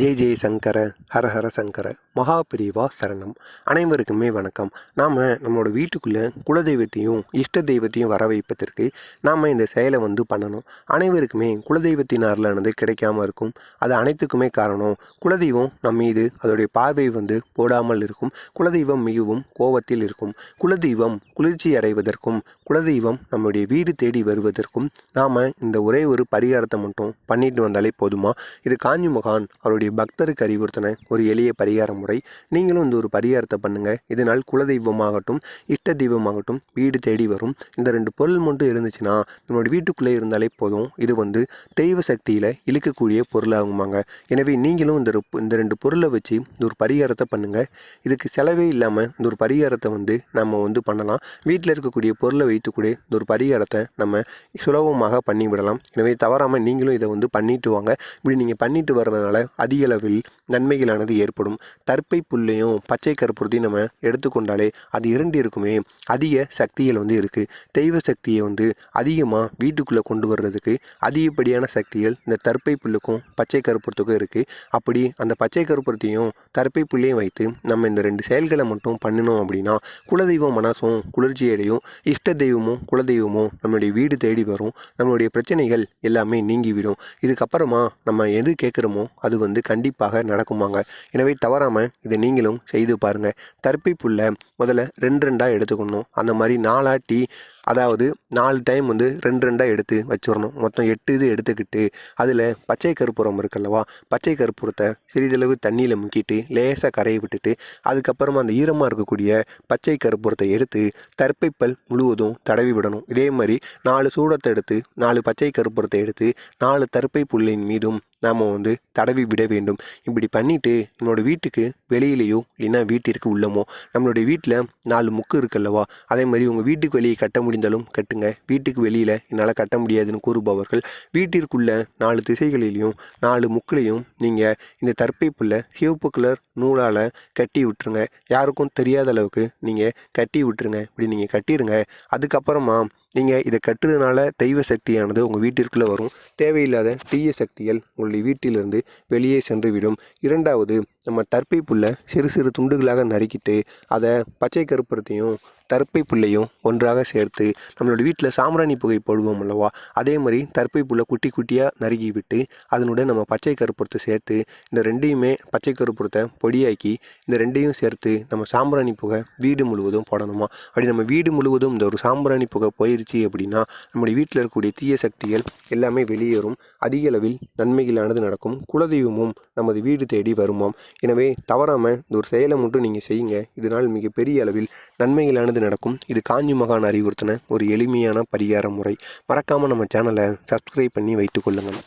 ஜெய் ஜெய் சங்கர ஹர ஹர சங்கர மகாபிரிவா சரணம். அனைவருக்குமே வணக்கம். நாம் நம்மளோட வீட்டுக்குள்ளே குலதெய்வத்தையும் இஷ்ட தெய்வத்தையும் வர வைப்பதற்கு நாம் இந்த செயலை வந்து பண்ணணும். அனைவருக்குமே குலதெய்வத்தின் அருளானது கிடைக்காம இருக்கும். அது அனைத்துக்குமே காரணம் குலதெய்வம் நம் மீது அதோடைய பார்வை வந்து போடாமல் இருக்கும். குலதெய்வம் மிகவும் கோபத்தில் இருக்கும். குலதெய்வம் குளிர்ச்சி அடைவதற்கும் குலதெய்வம் நம்முடைய வீடு தேடி வருவதற்கும் நாம் இந்த ஒரே ஒரு பரிகாரத்தை மட்டும் பண்ணிட்டு வந்தாலே போதுமா? இது காஞ்சி மகான் அவருடைய பக்தருக்கு அறிவுறுத்தின ஒரு எளிய பரிகார முறை. நீங்களும் இந்த ஒரு பரிகாரத்தை பண்ணுங்கள் இதனால் குலதெய்வமாகட்டும் இஷ்ட தெய்வமாகட்டும் வீடு தேடி வரும். இந்த ரெண்டு பொருள் மட்டும் இருந்துச்சுன்னா நம்மளோட வீட்டுக்குள்ளே இருந்தாலே போதும். இது வந்து தெய்வ சக்தியில் இழுக்கக்கூடிய பொருளாகுமாங்க. எனவே நீங்களும் இந்த இந்த ரெண்டு பொருளை வச்சு இந்த ஒரு பரிகாரத்தை பண்ணுங்கள் இதுக்கு செலவே இல்லாமல் இந்த ஒரு பரிகாரத்தை வந்து நம்ம வந்து பண்ணலாம். வீட்டில் இருக்கக்கூடிய பொருளை வைத்துக்கூடிய இந்த ஒரு பரிகாரத்தை நம்ம சுலபமாக பண்ணி விடலாம் எனவே தவறாமல் நீங்களும் இதை வந்து பண்ணிட்டு வாங்க. இப்படி நீங்கள் பண்ணிட்டு வர்றதுனால அது அதிகளவில் நன்மைகளானது ஏற்படும். தற்பை புல்லையும் பச்சை கருப்புறத்தையும் நம்ம எடுத்துக்கொண்டாலே அது இரண்டு இருக்குமே அதிக சக்திகள் வந்து இருக்குது தெய்வ சக்தியை வந்து அதிகமாக வீட்டுக்குள்ளே கொண்டு வர்றதுக்கு அதிகப்படியான சக்திகள் இந்த தற்பை புல்லுக்கும் பச்சை கருப்புறத்துக்கும் இருக்குது அப்படி அந்த பச்சை கருப்புறத்தையும் தற்பை புல்லையும் வைத்து நம்ம இந்த ரெண்டு செயல்களை மட்டும் பண்ணினோம் அப்படின்னா குலதெய்வம் மனசும் குளிர்ச்சி அடையும். இஷ்ட தெய்வமும் குலதெய்வமும் நம்மளுடைய வீடு தேடி வரும். நம்மளுடைய பிரச்சனைகள் எல்லாமே நீங்கிவிடும் இதுக்கப்புறமா நம்ம எது கேட்குறோமோ அது வந்து கண்டிப்பாக நடக்குமாங்க. எனவே தவறாமல் இதை நீங்களும் செய்து பாருங்கள் தற்பை முதல்ல ரெண்டு ரெண்டாக எடுத்துக்கணும். அந்த மாதிரி நாலாட்டி அதாவது நாலு டைம் வந்து ரெண்டு ரெண்டாக எடுத்து வச்சிடணும். மொத்தம் எட்டு இது எடுத்துக்கிட்டு அதில் பச்சை கற்பூரம் இருக்குல்லவா? பச்சை கற்பூரத்தை சிறிதளவு தண்ணியில் முக்கிட்டு லேசாக கரையை விட்டுட்டு அதுக்கப்புறமா அந்த ஈரமாக இருக்கக்கூடிய பச்சை கற்பூரத்தை எடுத்து தற்பைப்பல் முழுவதும் தடவி விடணும். இதே மாதிரி நாலு சூடத்தை எடுத்து நாலு பச்சை கற்பூரத்தை எடுத்து நாலு தற்பை புல்லின் மீதும் நாம் வந்து தடவி விட வேண்டும். இப்படி பண்ணிவிட்டு நம்மளோட வீட்டுக்கு வெளியிலேயோ இல்லைன்னா வீட்டிற்கு உள்ளமோ நம்மளுடைய வீட்டில் நாலு முக்கு இருக்குல்லவா? அதே மாதிரி உங்கள் வீட்டுக்கு வெளியே கட்ட முடிந்தாலும் கட்டுங்க. வீட்டுக்கு வெளியில் என்னால் கட்ட முடியாதுன்னு கூறுபவர்கள் வீட்டிற்குள்ள நாலு திசைகளிலையும் நாலு முக்கிலையும் நீங்கள் இந்த தற்பை புல்லை சிவப்பு கலர் நூலால் கட்டி விட்டுருங்க. யாருக்கும் தெரியாத அளவுக்கு நீங்கள் கட்டி விட்டுருங்க. இப்படி நீங்கள் கட்டிடுங்க அதுக்கப்புறமா நீங்கள் இதை கட்டுறதுனால தெய்வ சக்தியானது உங்கள் வீட்டிற்குள்ளே வரும். தேவையில்லாத தீய சக்திகள் உங்களுடைய வீட்டிலிருந்து வெளியே சென்று விடும் இரண்டாவது நம்ம தற்பை புல்லை சிறு சிறு துண்டுகளாக நறுக்கிட்டு அதை பச்சை கருப்பரத்தையும் தற்பை புல்லையும் ஒன்றாக சேர்த்து நம்மளோட வீட்டில் சாம்பிராணி புகை போடுவோம் அல்லவா? அதே மாதிரி தற்பை புல்லை குட்டி குட்டியாக நறுக்கி விட்டு அதனுடன் நம்ம பச்சை கருப்புறத்தை சேர்த்து இந்த ரெண்டையுமே பச்சை கருப்புறத்தை பொடியாக்கி இந்த ரெண்டையும் சேர்த்து நம்ம சாம்பிராணி புகை வீடு முழுவதும் போடணுமா? அப்படி நம்ம வீடு முழுவதும் இந்த ஒரு சாம்பிராணி புகை போயிருச்சு அப்படின்னா நம்முடைய வீட்டில் இருக்கக்கூடிய தீய சக்திகள் எல்லாமே வெளியேறும். அதிக அளவில் நன்மைகளானது நடக்கும். குலதெய்வமும் நமது வீடு தேடி வருமாம். எனவே தவறாமல் இந்த ஒரு செயலை மட்டும் நீங்கள் செய்யுங்க. இதனால் மிகப்பெரிய அளவில் நன்மைகளானது நடக்கும். இது காஞ்சி மகான் அறிவுறுத்தின ஒரு எளிமையான பரிகார முறை. மறக்காமல் நம்ம சேனலை சப்ஸ்கிரைப் பண்ணி வைத்துக்கொள்ளுங்கள்